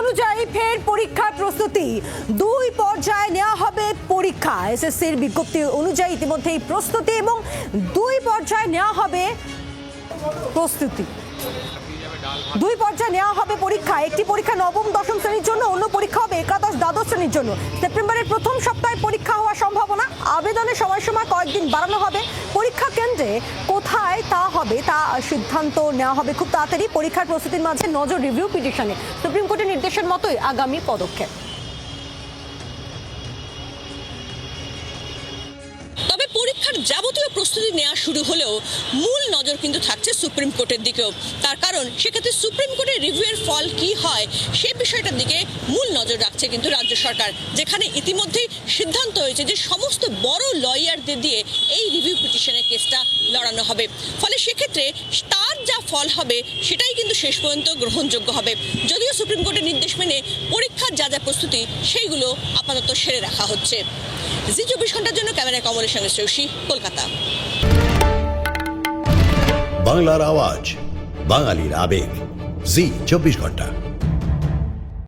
অনুযায়ী ফের পরীক্ষার প্রস্তুতি। দুই পর্যায়ে নেওয়া হবে পরীক্ষা। এসএসসির বিজ্ঞপ্তি অনুযায়ী ইতিমধ্যেই প্রস্তুতি এবং দুই পর্যায়ে নেওয়া হবে প্রস্তুতি। দুই পর্যায়ে নেওয়া হবে পরীক্ষা। একটি পরীক্ষা নবম, দশম শ্রেণির জন্য, অন্য পরীক্ষা হবে একাদশ, দ্বাদশ শ্রেণির জন্য। সেপ্টেম্বরের প্রথম সপ্তাহে পরীক্ষা হওয়ার সম্ভাবনা। আবেদনের সময়সীমা কয়েকদিন বাড়ানো হবে। পরীক্ষা কেন্দ্রে কোথায় তা হবে তা সিদ্ধান্ত নেওয়া হবে। খুব তাড়াতাড়ি পরীক্ষার প্রস্তুতির মাঝে নজর রিভিউ পিটিশনে। সুপ্রিম কোর্টের নির্দেশের মতোই আগামী পদক্ষেপ। পরীক্ষার যাবতীয় প্রস্তুতি নেওয়া শুরু হলেও মূল নজর কিন্তু থাকছে সুপ্রিম কোর্টের দিকেও। তার কারণ, সেক্ষেত্রে সুপ্রিম কোর্টের রিভিউয়ের ফল কি হয়, সে বিষয়টার দিকে মূল নজর রাখছে কিন্তু রাজ্য সরকার, যেখানে ইতিমধ্যেই সিদ্ধান্ত হয়েছে যে সমস্ত বড় লয়ারদের দিয়ে এই রিভিউ পিটিশনের কেসটা লড়ানো হবে। ফলে সেক্ষেত্রে তার যা ফল হবে, সেটাই কিন্তু শেষ পর্যন্ত গ্রহণযোগ্য হবে। যদিও সুপ্রিম কোর্টের নির্দেশ মেনে পরীক্ষার যা যা প্রস্তুতি, সেইগুলো আপাতত সেরে রাখা হচ্ছে। জি চব্বিশ ঘণ্টার জন্য ক্যামেরায় কমলের সঙ্গে শ্রেয়সী। কলকাতা। বাংলার আওয়াজ বাঙালির আবেগ। জি চব্বিশ ঘণ্টা।